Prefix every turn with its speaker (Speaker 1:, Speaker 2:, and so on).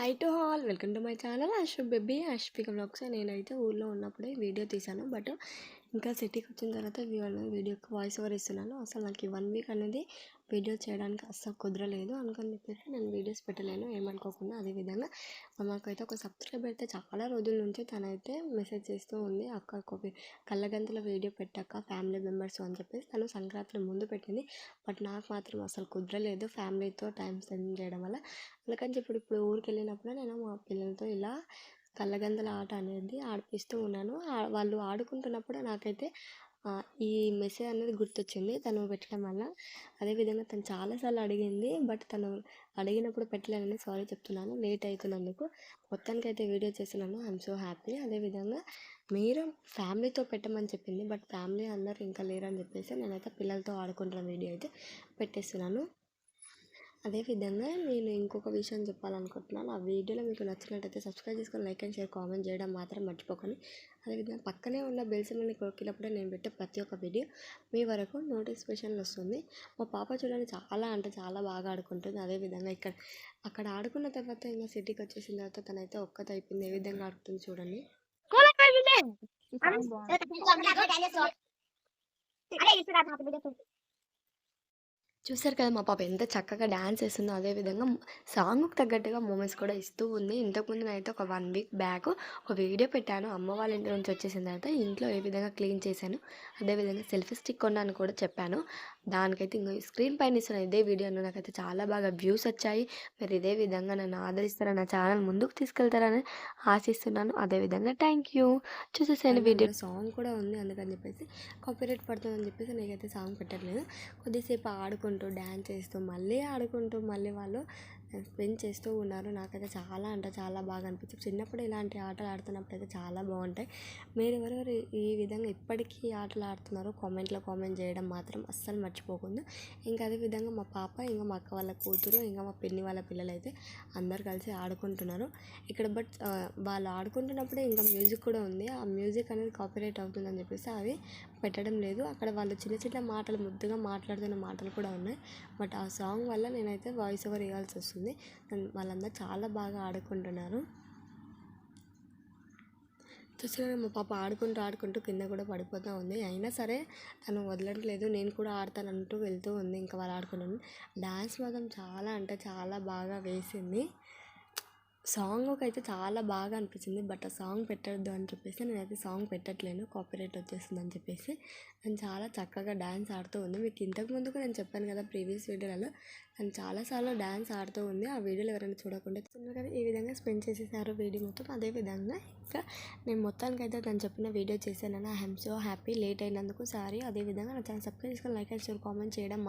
Speaker 1: Hi to all welcome to my channel Ashwa baby Ashwika vlogs నేనైతే ఊళ్ళో ఉన్నప్పుడే video తీశాను. బట్ ఇంకా సిటీకి వచ్చిన తర్వాత వీడియోకి వాయిస్ ఓవర్ ఇస్తున్నాను. అసలు నాకు ఈ వన్ వీక్ అనేది వీడియో చేయడానికి అస్సలు కుదరలేదు. అనుకుని చెప్పేసి నేను వీడియోస్ పెట్టలేను ఏమనుకోకుండా అదేవిధంగా మాకైతే ఒక సబ్స్క్రైబర్ అయితే చాలా రోజుల నుంచి తనైతే మెసేజ్ చేస్తూ ఉంది. అక్క ఒక కళ్ళగంతల వీడియో పెట్టాక ఫ్యామిలీ మెంబర్స్ అని చెప్పేసి తను సంక్రాంతి ముందు పెట్టింది. బట్ నాకు మాత్రం అసలు కుదరలేదు ఫ్యామిలీతో టైం స్పెండ్ చేయడం వల్ల. అందుకని చెప్పి ఇప్పుడు ఊరికి వెళ్ళినప్పుడు నేను మా పిల్లలతో ఇలా కళ్ళగందల ఆట అనేది ఆడిపిస్తూ ఉన్నాను. వాళ్ళు ఆడుకుంటున్నప్పుడు నాకైతే ఈ మెసేజ్ అనేది గుర్తొచ్చింది తను పెట్టడం వల్ల. అదేవిధంగా తను చాలాసార్లు అడిగింది బట్ తను అడిగినప్పుడు పెట్టలేనని సారీ చెప్తున్నాను. లేట్ అవుతున్నందుకు మొత్తానికి అయితే వీడియో చేస్తున్నాను. I'm so happy. అదేవిధంగా మీరు ఫ్యామిలీతో పెట్టమని చెప్పింది బట్ ఫ్యామిలీ అందరూ ఇంకా లేరని చెప్పేసి నేనైతే పిల్లలతో ఆడుకుంటున్న వీడియో అయితే పెట్టేస్తున్నాను. అదేవిధంగా నేను ఇంకొక విషయం చెప్పాలనుకుంటున్నాను ఆ వీడియోలో మీకు నచ్చినట్టయితే సబ్స్క్రైబ్ చేసుకొని లైక్ అండ్ షేర్ కామెంట్ చేయడం మాత్రం మర్చిపోకండి అదేవిధంగా పక్కనే ఉన్న బెల్సిమల్ని కొక్కినప్పుడే నేను పెట్టే ప్రతి ఒక్క వీడియో మీ వరకు నోటిఫికేషన్ వస్తుంది మా పాప చూడండి చాలా అంటే చాలా బాగా ఆడుకుంటుంది అదేవిధంగా ఇక్కడ అక్కడ ఆడుకున్న తర్వాత ఇంకా సిటీకి వచ్చేసిన తర్వాత తనైతే ఒక్కత అయిపోయింది ఏ విధంగా ఆడుతుంది చూడండి చూసారు కదా మా పాప ఎంత చక్కగా డ్యాన్స్ వేస్తుందో అదేవిధంగా సాంగ్కి తగ్గట్టుగా మూమెంట్స్ కూడా ఇస్తూ ఉంది. ఇంతకుముందు నేనైతే ఒక వన్ వీక్ బ్యాక్ ఒక వీడియో పెట్టాను. అమ్మ వాళ్ళ ఇంటి నుంచి వచ్చేసిన తర్వాత ఇంట్లో ఏ విధంగా క్లీన్ చేశాను అదేవిధంగా సెల్ఫీ స్టిక్ కొన్నాను కూడా చెప్పాను. దానికైతే ఇంకో స్క్రీన్ పైన ఇస్తున్న ఇదే వీడియోను నాకైతే చాలా బాగా వ్యూస్ వచ్చాయి. మీరు ఇదే విధంగా నన్ను ఆదరిస్తారని నా ఛానల్ ముందుకు తీసుకెళ్తారని ఆశిస్తున్నాను. అదేవిధంగా థ్యాంక్ యూ. చూసేసాను వీడియో. సాంగ్ కూడా ఉంది అందుకని చెప్పేసి కాపీరైట్ పడుతుందని చెప్పేసి నేనైతే సాంగ్ పెట్టట్లేదు. కొద్దిసేపు ఆడుకుంటూ డ్యాన్స్ చేస్తూ మళ్ళీ ఆడుకుంటూ మళ్ళీ వాళ్ళు స్పెండ్ చేస్తూ ఉన్నారు. నాకైతే చాలా అంటే చాలా బాగా అనిపించింది. చిన్నప్పుడు ఇలాంటి ఆటలు ఆడుతున్నప్పుడు అయితే చాలా బాగుంటాయి. మీరు ఎవరెవరు ఈ విధంగా ఇప్పటికీ ఆటలు ఆడుతున్నారో కామెంట్లో కామెంట్ చేయడం మాత్రం అస్సలు మర్చిపోకుండా. ఇంకా అదే విధంగా మా పాప ఇంకా మా అక్క వాళ్ళ కూతురు ఇంకా మా పిన్ని వాళ్ళ పిల్లలు అయితే అందరు కలిసి ఆడుకుంటున్నారు. ఇక్కడ బట్ వాళ్ళు ఆడుకుంటున్నప్పుడే ఇంకా మ్యూజిక్ కూడా ఉంది. ఆ మ్యూజిక్ అనేది కాపీరైట్ అవుతుందని చెప్పేసి అవి పెట్టడం లేదు. అక్కడ వాళ్ళు చిన్న చిన్న మాటలు ముద్దుగా మాట్లాడుతున్న మాటలు కూడా ఉన్నాయి. బట్ ఆ సాంగ్ వల్ల నేనైతే వాయిస్ ఓవర్ ఇవ్వాల్సి వస్తుంది. వాళ్ళందరూ చాలా బాగా ఆడుకుంటున్నారు. చూసిన మా పాప ఆడుకుంటూ ఆడుకుంటూ కింద కూడా పడిపోతూ ఉంది. అయినా సరే తను వదలట్లేదు. నేను కూడా ఆడతానంటూ వెళ్తూ ఉంది. ఇంకా వాళ్ళు ఆడుకున్నాను. డ్యాన్స్ మాత్రం చాలా అంటే చాలా బాగా వేసింది. సాంగ్ అయితే చాలా బాగా అనిపించింది బట్ ఆ సాంగ్ పెట్టద్దు అని చెప్పేసి నేనైతే సాంగ్ పెట్టట్లేను. కాపీరైట్ వచ్చేస్తుంది అని చెప్పేసి నేను చాలా చక్కగా డ్యాన్స్ ఆడుతూ ఉంది. మీకు ఇంతకు ముందుకు నేను చెప్పాను కదా ప్రీవియస్ వీడియోలలో తను చాలాసార్లు డ్యాన్స్ ఆడుతూ ఉంది. ఆ వీడియోలు ఎవరైనా చూడకుండా కదా ఈ విధంగా స్పెండ్ చేసేసారు వీడియో మొత్తం. అదే విధంగా ఇంకా నేను మొత్తానికి అయితే తను చెప్పిన వీడియో చేశాను. I'm so happy. లేట్ అయినందుకు సారీ. అదేవిధంగా నా ఛానల్ సబ్స్క్రైబ్ చేసుకొని లైక్ అండ్ షేర్ కామెంట్ చేయడం